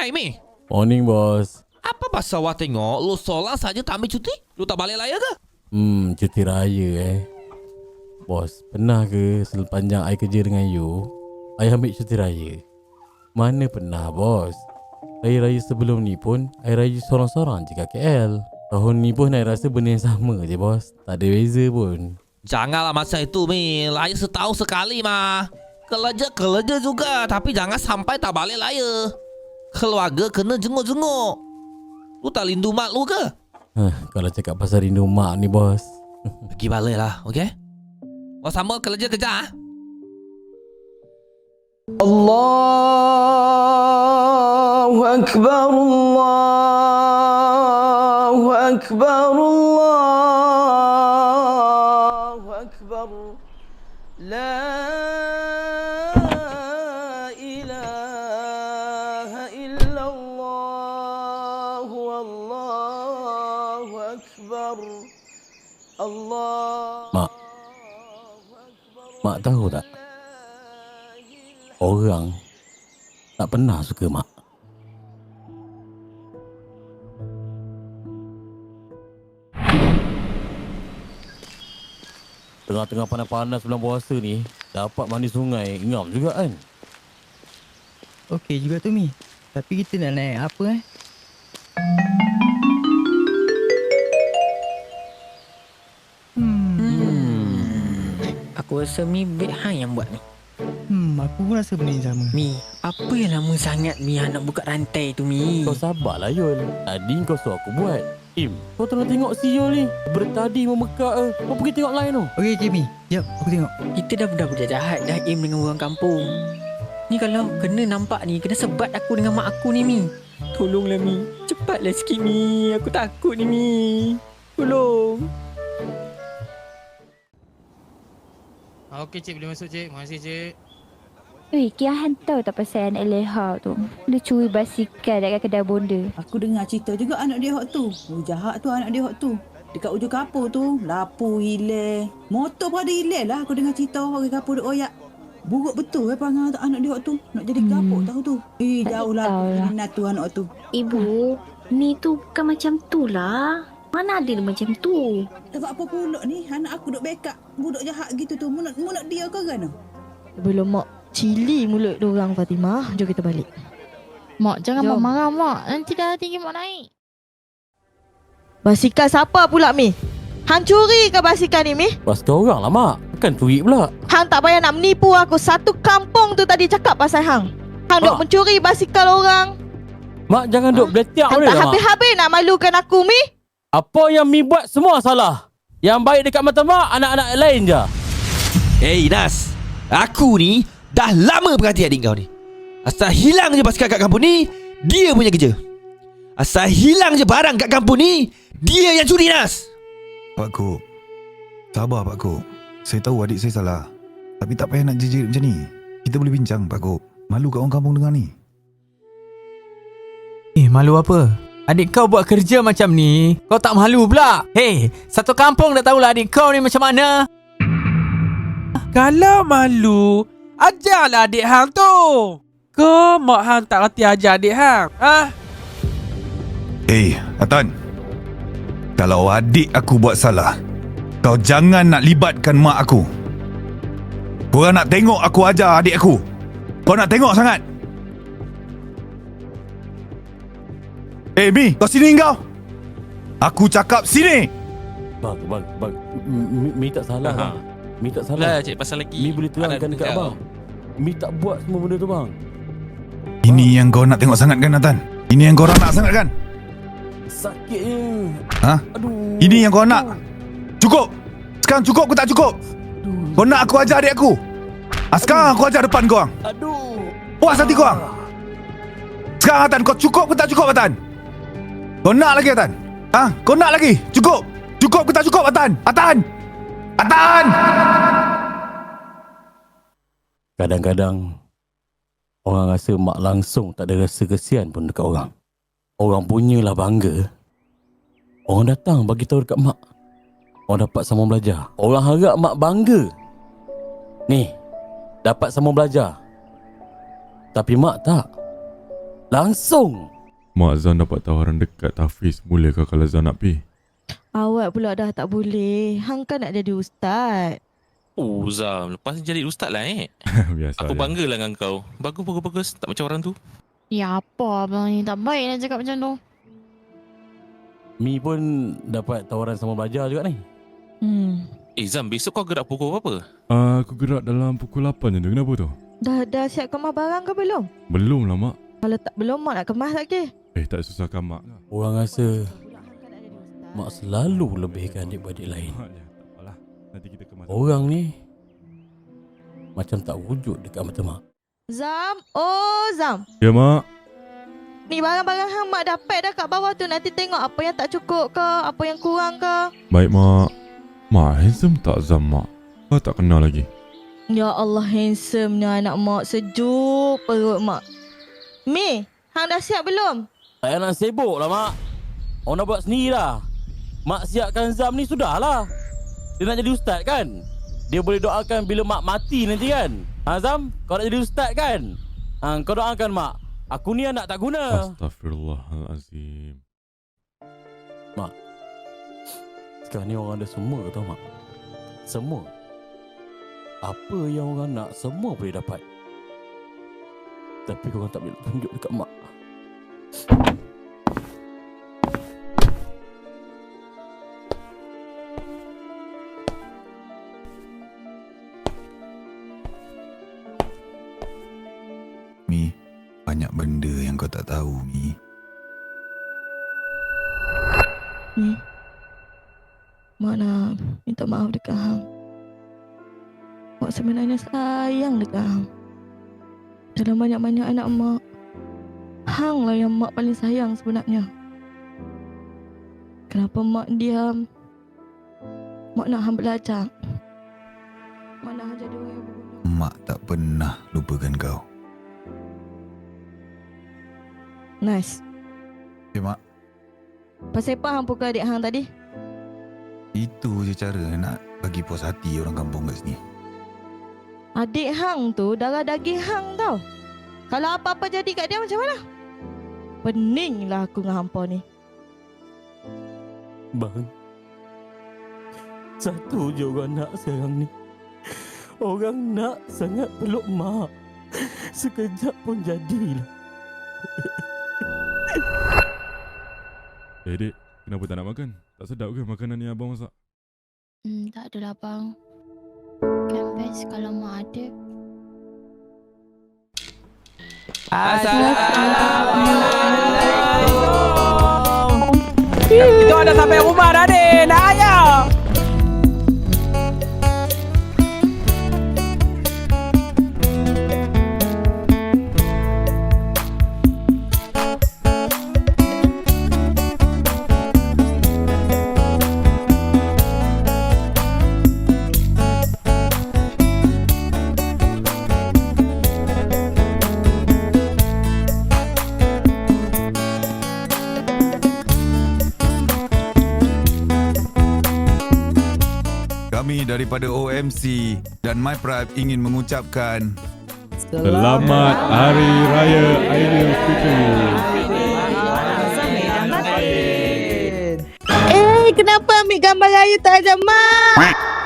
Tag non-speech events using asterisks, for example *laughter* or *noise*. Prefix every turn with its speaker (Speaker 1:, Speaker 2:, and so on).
Speaker 1: Hai Mi.
Speaker 2: Morning bos.
Speaker 1: Apa pasal awak tengok? Lu seorang saja tak ambil cuti? Lu tak balik laya ke?
Speaker 2: Hmm cuti raya eh. Bos pernah ke sepanjang I kerja dengan you I ambil cuti raya? Mana pernah bos? Raya-raya sebelum ni pun I raya sorang-sorang je kat KL Tahun ni pun I rasa benda yang sama je bos. Tak ada beza pun.
Speaker 1: Janganlah masa itu Mi. Laya setahun sekali mah Kerja-kerja juga Tapi jangan sampai tak balik laya keluarga kena jenguk-jenguk. Lu tak rindu mak lu ke?
Speaker 2: Huh, kalau cakap pasal rindu mak ni bos.
Speaker 1: Pergi balik lah, okey? Kau sama
Speaker 3: kerja kerja ah. Allahu akbar Allahu akbar Allahu akbar. La
Speaker 2: Mak tahu tak Orang Tak pernah suka mak Tengah-tengah panas-panas bulan puasa ni Dapat mandi sungai Ngam juga kan
Speaker 4: Okey juga tu Mi. Tapi kita nak naik apa eh?
Speaker 5: Aku rasa Mi baik hang yang buat ni.
Speaker 4: Hmm, aku pun rasa benda yang sama.
Speaker 5: Mi, apa yang lama sangat Mi nak buka rantai tu Mi?
Speaker 2: Kau sabarlah Yul Tadi kau suruh aku buat Im Kau tengah tengok si Yul ni Bertadi memekak eh. Kau pergi tengok lain tu
Speaker 4: Okey, okey Mi. Jap, aku tengok.
Speaker 5: Kita dah budak-budak jahat dah aim dengan orang kampung. Ni kalau kena nampak ni, kena sebat aku dengan mak aku ni Mi. Tolonglah Mi. Cepatlah sikit Mi. Aku takut ni Mi. Tolong.
Speaker 6: Okey cik boleh masuk cik. Terima kasih cik.
Speaker 7: Weh, Kia Han tahu tak pasal anak Leha tu? Dia curi basikal dekat kedai bonda.
Speaker 8: Aku dengar cerita juga anak dia hot tu. Oh, jahat tu anak dia hot tu. Dekat ujung kapur tu, lapu hilang. Motor pun ada hilang lah. Aku dengar cerita orang kapur duk oyak. Buruk betul eh perangai anak dia hot tu. Nak jadi
Speaker 7: Hmm.
Speaker 8: kapur tahu tu. Eh,
Speaker 7: Tak
Speaker 8: jauh lah.
Speaker 7: lah.
Speaker 8: Minat tu anak tu.
Speaker 9: Ibu, Mi tu bukan macam tu lah. Mana ada dia macam tu?
Speaker 8: Sebab apa pula ni? Anak aku duk backup. Budak jahat gitu tu. Mu nak, mu nak dia ke kan?
Speaker 7: Belum mak cili mulut orang Fatimah. Jom kita balik.
Speaker 10: Mak jangan
Speaker 7: Jom.
Speaker 10: marah mak. Nanti dah tinggi mak naik.
Speaker 7: Basikal siapa pula Mi? Hang curi ke basikal ni Mi?
Speaker 2: Basikal orang lah mak Bukan curi pula
Speaker 7: Hang tak payah nak menipu aku. Satu kampung tu tadi cakap pasal Hang. Hang duk
Speaker 2: Mak.
Speaker 7: mencuri basikal orang.
Speaker 2: Mak jangan duk beletiak
Speaker 7: Hang
Speaker 2: boleh
Speaker 7: tak
Speaker 2: tak mak
Speaker 7: habis-habis nak malukan aku Mi.
Speaker 2: Apa yang Mi buat semua salah. Yang baik dekat mata mak Anak-anak lain je.
Speaker 1: Hey Nas. Aku ni Dah lama perhati adik kau ni. Asal hilang je basikal kat kampung ni Dia punya kerja. Asal hilang je barang kat kampung ni Dia yang curi Nas.
Speaker 11: Pak Kok Sabar Pak Kok. Saya tahu adik saya salah. Tapi tak payah nak jejerit macam ni. Kita boleh bincang Pak Kok. Malu kat orang kampung dengar ni.
Speaker 6: Eh malu apa? Adik kau buat kerja macam ni, kau tak malu pula. Hei, satu kampung dah tahulah adik kau ni macam mana.
Speaker 12: Kalau malu, ajarlah adik hang tu. Ke mak hang tak reti ajar adik hang? Ah,
Speaker 11: Eh Atan Kalau adik aku buat salah Kau jangan nak libatkan mak aku Korang nak tengok aku ajar adik aku Kau nak tengok sangat Eh Mi Kau sini kau. Aku cakap sini.
Speaker 2: Bang, bang, bang. Mi, Mi tak salah bang Mi tak salah.
Speaker 12: Lah cik pasal lagi.
Speaker 2: Mi boleh terangkan dekat abang Mi tak buat semua benda tu bang.
Speaker 11: Ini yang kau nak tengok sangat kan Atan Ini yang kau nak sangat kan?
Speaker 2: Sakitnya
Speaker 11: Ha?
Speaker 2: Aduh.
Speaker 11: Ini yang kau nak? Cukup. Sekarang cukup ke tak cukup? Kau nak aku ajar adik aku? Ah, Sekarang aku ajar depan kau orang
Speaker 2: Aduh.
Speaker 11: Puas hati kau orang Sekarang Atan kau cukup ke tak cukup Atan Kau nak lagi Atan? Ha? Kau nak lagi? Cukup. Cukup ke tak cukup Atan? Atan! Atan!
Speaker 2: Kadang-kadang Orang rasa mak langsung tak ada rasa kesian pun dekat orang. Orang punyalah bangga. Orang datang bagi tahu dekat mak. Orang dapat sambung belajar. Orang harap mak bangga. Ni Dapat sambung belajar. Tapi mak tak. Langsung.
Speaker 13: Mak Zan dapat tawaran dekat Tafiz Mula kau kalau Zan nak pergi
Speaker 10: Awak pula dah tak boleh. Hang kan nak jadi ustaz.
Speaker 14: Oh Zam, lepas ni jadi ustaz lah eh. *laughs*
Speaker 13: Biasa
Speaker 14: Aku bangga lah dengan kau. Bagus, bagus, bagus. Tak macam orang tu.
Speaker 10: Ya apa abang ni tak baik nak cakap macam tu.
Speaker 2: Mi pun dapat tawaran sama belajar juga ni.
Speaker 10: Hmm.
Speaker 14: Eh Zam, besok kau gerak pukul berapa?
Speaker 13: Ah, Aku gerak dalam pukul 8 je tu Kenapa tu?
Speaker 10: Dah dah siap kemas barang ke belum?
Speaker 13: Belum lah mak
Speaker 10: Kalau tak belum mak nak kemas lagi.
Speaker 13: Eh tak susahkan mak?
Speaker 2: Orang rasa mak selalu lebihkan adik-beradik lain.
Speaker 13: Mak je Tak apalah Nanti kita kemas
Speaker 2: Orang ni macam tak wujud dekat mata mak.
Speaker 10: Zam, oh Zam.
Speaker 13: Ya mak
Speaker 10: Ni barang-barang hang mak dapat dah kat bawah tu. Nanti tengok apa yang tak cukup ke, apa yang kurang ke.
Speaker 13: Baik mak Mak handsome tak Zam mak? Kau tak kenal lagi
Speaker 10: Ya Allah handsome ni anak mak sejuk perut mak. Mi, hang dah siap belum?
Speaker 2: Tak payah nak sibuk lah mak. Orang dah buat sendiri lah. Mak siapkan Zam ni sudah lah. Dia nak jadi ustaz kan? Dia boleh doakan bila mak mati nanti kan? Ha Zam, kau nak jadi ustaz kan? Ha, kau doakan mak. Aku ni anak tak guna.
Speaker 13: Astaghfirullahalazim
Speaker 2: Mak. Sekarang ni orang ada semua tau mak. Semua. Apa yang orang nak semua boleh dapat. Tapi korang tak boleh tunjuk dekat mak.
Speaker 11: Mi, banyak benda yang kau tak tahu, Mi.
Speaker 10: Mi. Mak nak minta maaf dekat hang. Mak sebenarnya sayang dekat hang. Dalam banyak-banyak anak mak, hang lah yang mak paling sayang sebenarnya. Kenapa mak diam? Mak nak hang belajar. Mak nak hang jadi orang yang berguna.
Speaker 11: Mak tak pernah lupakan kau.
Speaker 10: Nice.
Speaker 11: Eh, Mak.
Speaker 10: Pasal apa hang pukul adik hang tadi?
Speaker 11: Itu je cara nak bagi puas hati orang kampung kat sini.
Speaker 10: Adik hang tu darah daging hang tau. Kalau apa-apa jadi kat dia macam mana? Pening lah aku dengan hampa ni.
Speaker 2: Bang. Satu je orang nak sekarang ni. Orang nak sangat peluk mak. Sekejap pun jadilah.
Speaker 13: Eh dek Kenapa tak nak makan? Tak sedap ke makanan yang abang masak?
Speaker 10: Hmm, tak adalah bang. Kan best kalau mak ada.
Speaker 12: Kita ada sampai rumah dah ni. Nak ayah.
Speaker 11: Daripada OMC dan My Pride ingin mengucapkan
Speaker 13: Selamat Hari Raya Aidilfitri.
Speaker 10: Eh, kenapa ambil gambar raya tak ada mak?